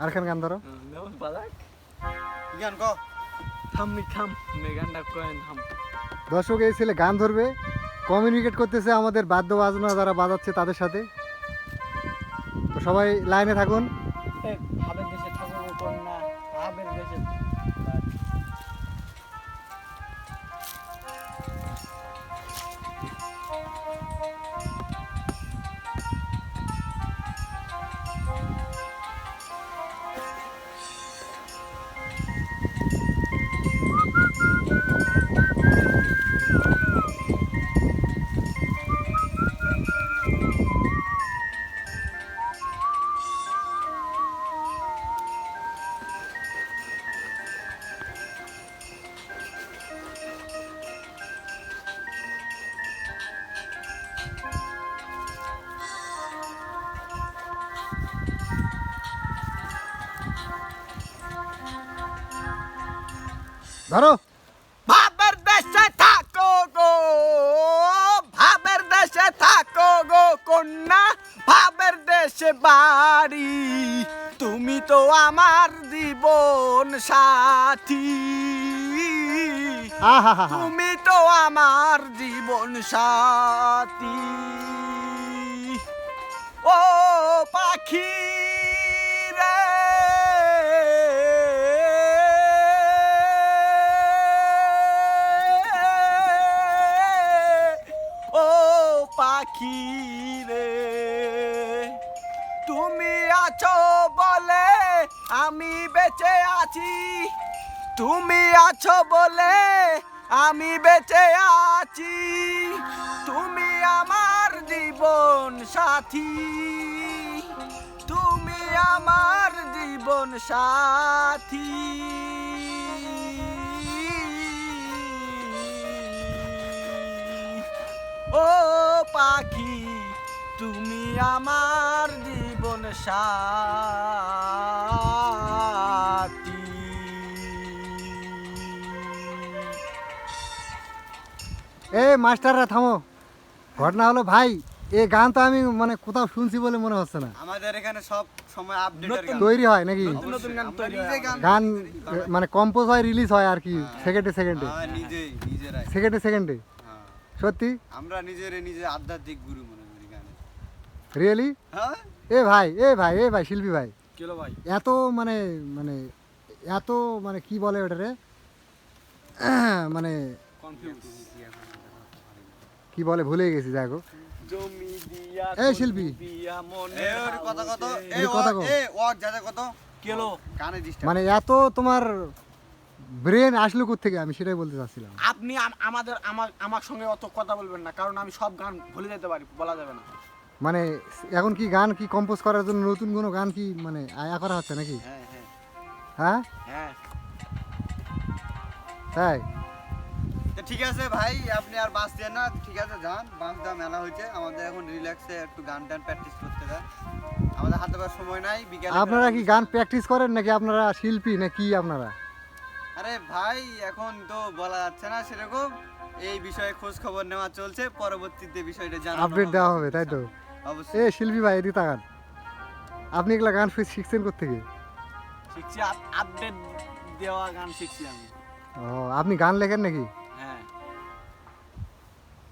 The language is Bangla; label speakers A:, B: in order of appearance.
A: আরেকখান গান ধরো।
B: গান ক
C: থামনি থাম মেগানটা কয়েন থাম।
A: দর্শক এই ছেলে গান ধরবে কমিউনিকেট করতেছে আমাদের বাদ্য বাজনা যারা বাজাচ্ছে তাদের সাথে। তো সবাই লাইনে থাকুন। ধরো।
C: ভাবের দেশে থাকো গো ভাবের দেশে থাকো গো কন্যা ভাবের দেশে বাড়ি। তুমি তো আমার জীবন সাথী। তুমি তো আমার জীবন সাথী। ও পাখি আছো বলে আমি বেঁচে আছি। তুমি আছো বলে আমি বেঁচে আছি। তুমি আমার জীবন সাথী। তুমি আমার জীবন সাথী। ও পাখি, তুমি আমার সাথী
A: এ মাস্টাররা থামো। ঘটনা হলো ভাই এ গান তো আমি মানে কোথাও শুনছি বলে মনে হচ্ছে না।
B: আমাদের এখানে সব সময় আপডেটের গান।
A: তৈরি হয় নাকি?
C: নতুন নতুন গান তৈরি।
A: মানে কম্পোজ হয় রিলিজ হয় আর কি সেকেন্ডে সেকেন্ডে
B: নিজেই নিজেরাই।
A: সেকেন্ডে সেকেন্ডে
B: হ্যাঁ।
A: সত্যি?
B: আমরা নিজেরে নিজে আধ্যাত্মিক গুরু মনে
A: রিয়েলি
B: হ্যাঁ।
A: এ ভাই এ ভাই এ ভাই শিল্পী ভাই।
C: ভাই?
A: এত মানে মানে এত মানে কি বলে ওটারে মানে কি বলে ভুলে গেছি
C: দিয়া
A: এই শিল্পী।
C: দিয়া মনে
B: এ ওর কথা কত? এ
A: এর কথা
B: ও-
A: কও।
B: এ ওর যাতে কত?
C: কেলো
B: কানে ডিস্টার্ব
A: মানে এত তোমার ব্রেন আসলো থেকে আমি সেটাই বলতে চাচ্ছিলাম।
C: আপনি আমাদের আমার আমার সঙ্গে অত কথা বলবেন না কারণ আমি সব গান ভুলে যেতে পারি বলা যাবে না।
A: মানে এখন কি গান কি কম্পোজ করার জন্য নতুন কোনো গান কি মানে আয়া করা হচ্ছে নাকি?
B: হ্যাঁ হ্যাঁ।
A: হ্যাঁ?
C: হ্যাঁ।
A: তাই?
B: ঠিক আছে ভাই আপনি আর বাঁচছেন না। ঠিক আছে যান বাঁচ দেওয়া মেলা হয়েছে। আমাদের এখন রিল্যাক্সে একটু গান টান প্র্যাকটিস করতে দেন। আমাদের হাতে পাওয়ার সময় নাই বিকেলে
A: আপনারা কি গান প্র্যাকটিস করেন নাকি আপনারা শিল্পী না কি আপনারা?
B: আরে ভাই এখন তো বলা যাচ্ছে না সেরকম। এই বিষয়ে খোঁজ খবর নেওয়া চলছে পরবর্তীতে বিষয়টা জানা
A: আপডেট দেওয়া হবে তাই তো? এ শিল্পী ভাই এদিকে তাকান। আপনি এগুলা গান শিখছেন কোথেকে
C: শিখছি আপডেট দেওয়া গান শিখছি আমি।
A: ও আপনি গান লেখেন নাকি?